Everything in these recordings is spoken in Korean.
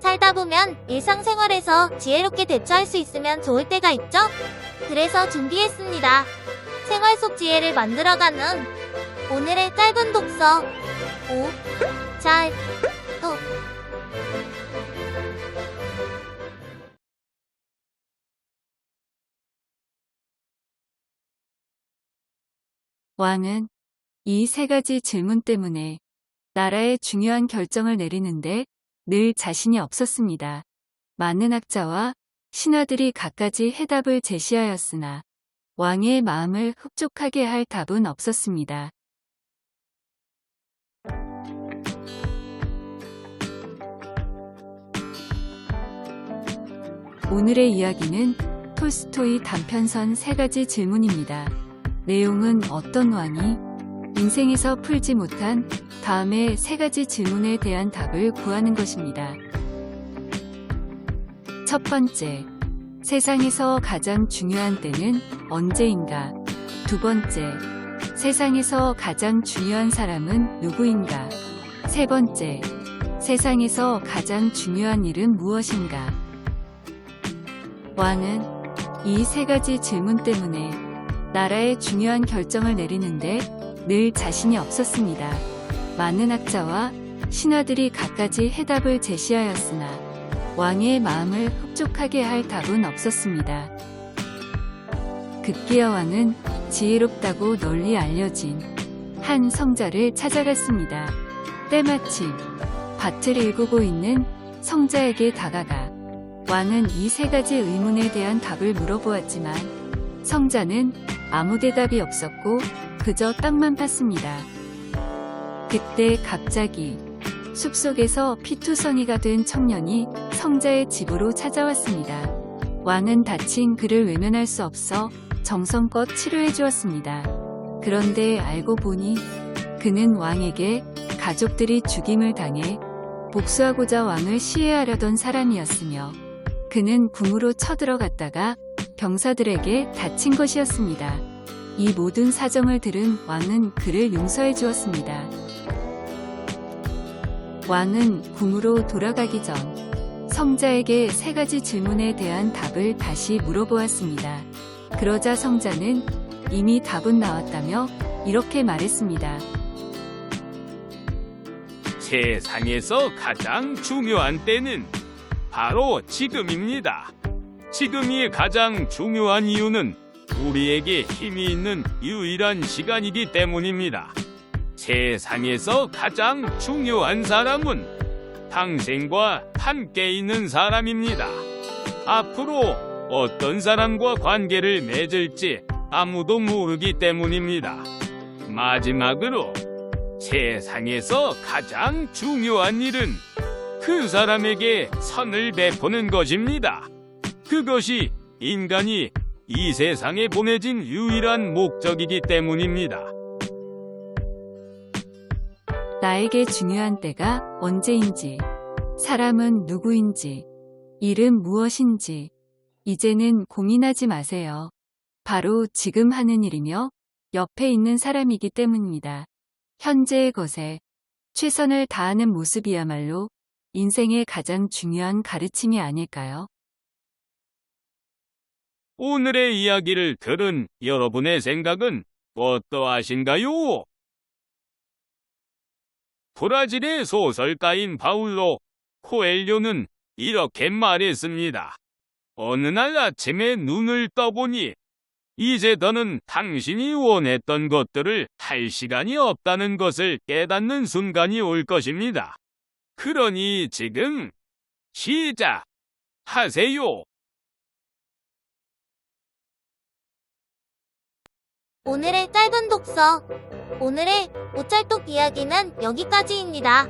살다 보면 일상생활에서 지혜롭게 대처할 수 있으면 좋을 때가 있죠? 그래서 준비했습니다. 생활 속 지혜를 만들어가는 오늘의 짧은 독서 5. 잘, 또. 왕은 이 세 가지 질문 때문에 나라의 중요한 결정을 내리는데 늘 자신이 없었습니다. 많은 학자와 신하들이 갖가지 해답을 제시하였으나 왕의 마음을 흡족하게 할 답은 없었습니다. 오늘의 이야기는 톨스토이 단편선 세 가지 질문입니다. 내용은 어떤 왕이 인생에서 풀지 못한 다음의 세 가지 질문에 대한 답을 구하는 것입니다. 첫 번째, 세상에서 가장 중요한 때는 언제인가? 두 번째, 세상에서 가장 중요한 사람은 누구인가? 세 번째, 세상에서 가장 중요한 일은 무엇인가? 왕은 이 세 가지 질문 때문에 나라의 중요한 결정을 내리는데 늘 자신이 없었습니다. 많은 학자와 신하들이 갖가지 해답을 제시하였으나 왕의 마음을 흡족하게 할 답은 없었습니다. 급기야 왕은 지혜롭다고 널리 알려진 한 성자를 찾아갔습니다. 때마침 밭을 일구고 있는 성자에게 다가가 왕은 이 세 가지 의문에 대한 답을 물어보았지만 성자는 아무 대답이 없었고 그저 땅만 팠습니다. 그때 갑자기 숲속에서 피투성이가 된 청년이 성자의 집으로 찾아왔습니다. 왕은 다친 그를 외면할 수 없어 정성껏 치료해 주었습니다. 그런데 알고 보니 그는 왕에게 가족들이 죽임을 당해 복수하고자 왕을 시해하려던 사람이었으며 그는 궁으로 쳐들어갔다가 병사들에게 다친 것이었습니다. 이 모든 사정을 들은 왕은 그를 용서해 주었습니다. 왕은 궁으로 돌아가기 전 성자에게 세 가지 질문에 대한 답을 다시 물어보았습니다. 그러자 성자는 이미 답은 나왔다며 이렇게 말했습니다. 세상에서 가장 중요한 때는 바로 지금입니다. 지금이 가장 중요한 이유는 우리에게 힘이 있는 유일한 시간이기 때문입니다. 세상에서 가장 중요한 사람은 당신과 함께 있는 사람입니다. 앞으로 어떤 사람과 관계를 맺을지 아무도 모르기 때문입니다. 마지막으로 세상에서 가장 중요한 일은 그 사람에게 선을 베푸는 것입니다. 그것이 인간이 이 세상에 보내진 유일한 목적이기 때문입니다. 나에게 중요한 때가 언제인지, 사람은 누구인지, 일은 무엇인지, 이제는 고민하지 마세요. 바로 지금 하는 일이며 옆에 있는 사람이기 때문입니다. 현재의 것에 최선을 다하는 모습이야말로 인생의 가장 중요한 가르침이 아닐까요? 오늘의 이야기를 들은 여러분의 생각은 어떠하신가요? 브라질의 소설가인 바울로 코엘료는 이렇게 말했습니다. 어느 날 아침에 눈을 떠보니 이제 더는 당신이 원했던 것들을 할 시간이 없다는 것을 깨닫는 순간이 올 것입니다. 그러니 지금 시작하세요. 오늘의 짧은 독서. 오늘의 오찰독 이야기는 여기까지입니다.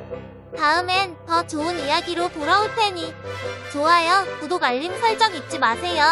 다음엔 더 좋은 이야기로 돌아올 테니 좋아요, 구독, 알림 설정 잊지 마세요.